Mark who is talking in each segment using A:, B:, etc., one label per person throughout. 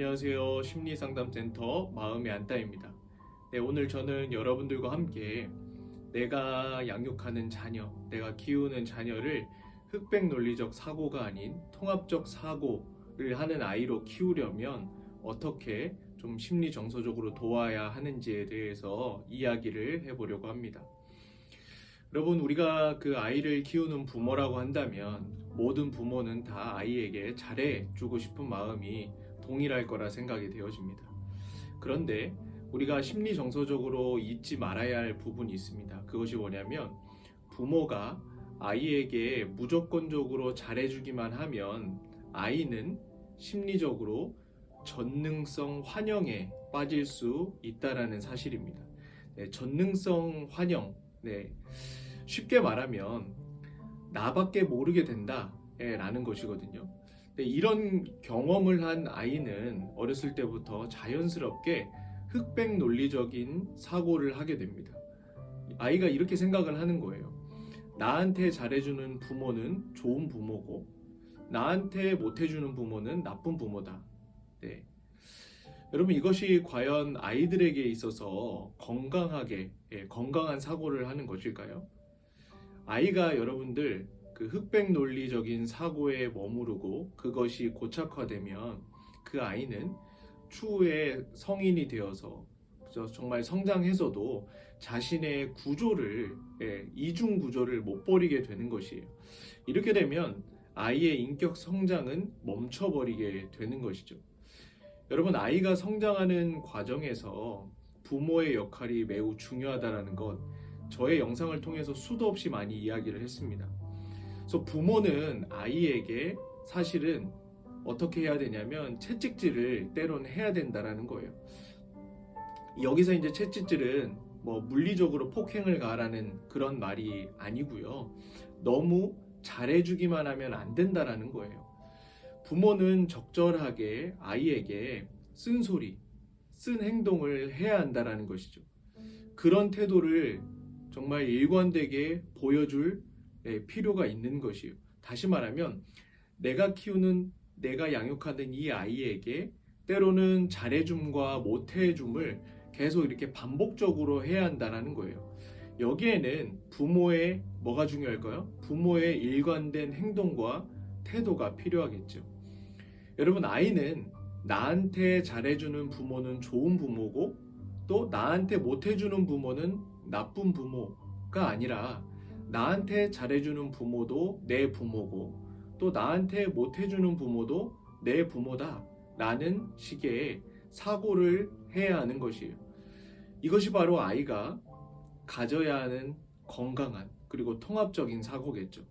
A: 안녕하세요. 심리상담센터 마음의 안따입니다. 네, 오늘 저는 여러분들과 함께 내가 양육하는 자녀, 내가 키우는 자녀를 흑백 논리적 사고가 아닌 통합적 사고를 하는 아이로 키우려면 어떻게 좀 심리 정서적으로 도와야 하는지에 대해서 이야기를 해보려고 합니다. 여러분, 우리가 그 아이를 키우는 부모라고 한다면 모든 부모는 다 아이에게 잘해주고 싶은 마음이 동일할 거라 생각이 되어집니다. 그런데 우리가 심리 정서적으로 잊지 말아야 할 부분이 있습니다. 그것이 뭐냐면 부모가 아이에게 무조건적으로 잘해주기만 하면 아이는 심리적으로 전능성 환영에 빠질 수 있다라는 사실입니다. 네, 전능성 환영. 네, 쉽게 말하면 나밖에 모르게 된다라는 것이거든요. 근데 이런 경험을 한 아이는 어렸을 때부터 자연스럽게 흑백 논리적인 사고를 하게 됩니다. 아이가 이렇게 생각을 하는 거예요. 나한테 잘해주는 부모는 좋은 부모고, 나한테 못해주는 부모는 나쁜 부모다. 네. 여러분, 이것이 과연 아이들에게 있어서 건강하게, 예, 건강한 사고를 하는 것일까요? 아이가 여러분들 그 흑백 논리적인 사고에 머무르고 그것이 고착화되면 그 아이는 추후에 성인이 되어서 정말 성장해서도 자신의 구조를 예, 이중 구조를 못 버리게 되는 것이에요. 이렇게 되면 아이의 인격 성장은 멈춰버리게 되는 것이죠. 여러분 아이가 성장하는 과정에서 부모의 역할이 매우 중요하다라는 것 저의 영상을 통해서 수도 없이 많이 이야기를 했습니다. 그래서 부모는 아이에게 사실은 어떻게 해야 되냐면 채찍질을 때론 해야 된다라는 거예요. 여기서 이제 채찍질은 뭐 물리적으로 폭행을 가라는 그런 말이 아니고요. 너무 잘해주기만 하면 안 된다라는 거예요. 부모는 적절하게 아이에게 쓴소리, 쓴 행동을 해야 한다라는 것이죠. 그런 태도를 정말 일관되게 보여줄 네, 필요가 있는 것이에요. 다시 말하면 내가 키우는 내가 양육하는 이 아이에게 때로는 잘해줌과 못해줌을 계속 이렇게 반복적으로 해야 한다는 거예요. 여기에는 부모의 뭐가 중요할까요? 부모의 일관된 행동과 태도가 필요하겠죠. 여러분 아이는 나한테 잘해주는 부모는 좋은 부모고 또 나한테 못해주는 부모는 나쁜 부모가 아니라 나한테 잘해주는 부모도 내 부모고 또 나한테 못해주는 부모도 내 부모다 라는 식의 사고를 해야 하는 것이에요. 이것이 바로 아이가 가져야 하는 건강한 그리고 통합적인 사고겠죠.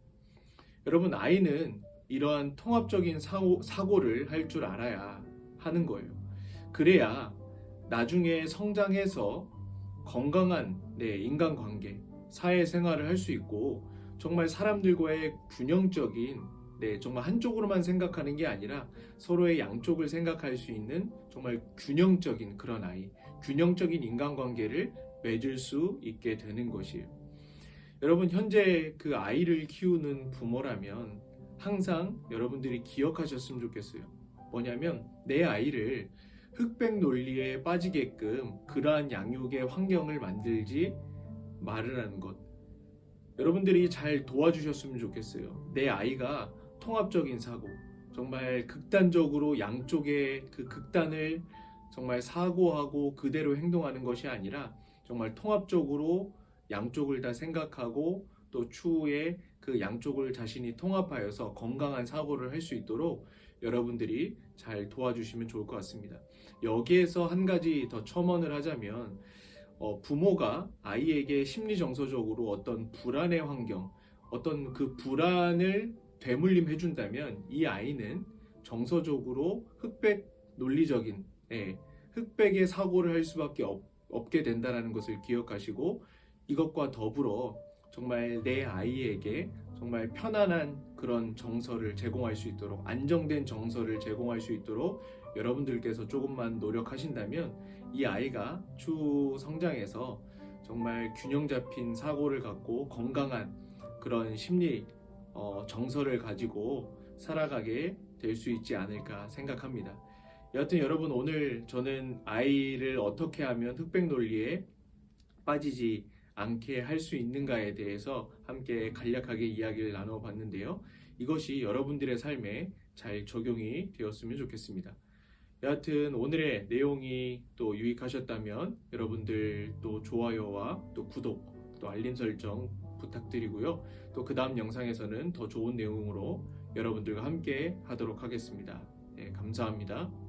A: 여러분, 아이는 이러한 통합적인 사고, 사고를 할 줄 알아야 하는 거예요. 그래야 나중에 성장해서 건강한 네, 인간관계, 사회생활을 할 수 있고 정말 사람들과의 균형적인 네, 정말 한쪽으로만 생각하는 게 아니라 서로의 양쪽을 생각할 수 있는 정말 균형적인 그런 아이, 균형적인 인간관계를 맺을 수 있게 되는 것이에요. 여러분, 현재 그 아이를 키우는 부모라면 항상 여러분들이 기억하셨으면 좋겠어요. 뭐냐면 내 아이를 흑백 논리에 빠지게끔 그러한 양육의 환경을 만들지 말으라는 것. 여러분들이 잘 도와주셨으면 좋겠어요. 내 아이가 통합적인 사고, 정말 극단적으로 양쪽의 그 극단을 정말 사고하고 그대로 행동하는 것이 아니라 정말 통합적으로 양쪽을 다 생각하고 또 추후에 그 양쪽을 자신이 통합하여서 건강한 사고를 할 수 있도록 여러분들이 잘 도와주시면 좋을 것 같습니다. 여기에서 한 가지 더 첨언을 하자면 어, 부모가 아이에게 심리 정서적으로 어떤 불안의 환경, 어떤 그 불안을 되물림 해 준다면 이 아이는 정서적으로 흑백 논리적인 예, 흑백의 사고를 할 수밖에 없, 없게 된다라는 것을 기억하시고 이것과 더불어 정말 내 아이에게 정말 편안한 그런 정서를 제공할 수 있도록 안정된 정서를 제공할 수 있도록 여러분들께서 조금만 노력하신다면 이 아이가 추후 성장해서 정말 균형 잡힌 사고를 갖고 건강한 그런 심리 어, 정서를 가지고 살아가게 될 수 있지 않을까 생각합니다. 여하튼 여러분 오늘 저는 아이를 어떻게 하면 흑백 논리에 빠지지 않게 할 수 있는가에 대해서 함께 간략하게 이야기를 나눠봤는데요. 이것이 여러분들의 삶에 잘 적용이 되었으면 좋겠습니다. 여하튼 오늘의 내용이 또 유익하셨다면 여러분들 또 좋아요와 또 구독 또 알림 설정 부탁드리고요. 또 그 다음 영상에서는 더 좋은 내용으로 여러분들과 함께 하도록 하겠습니다. 네, 감사합니다.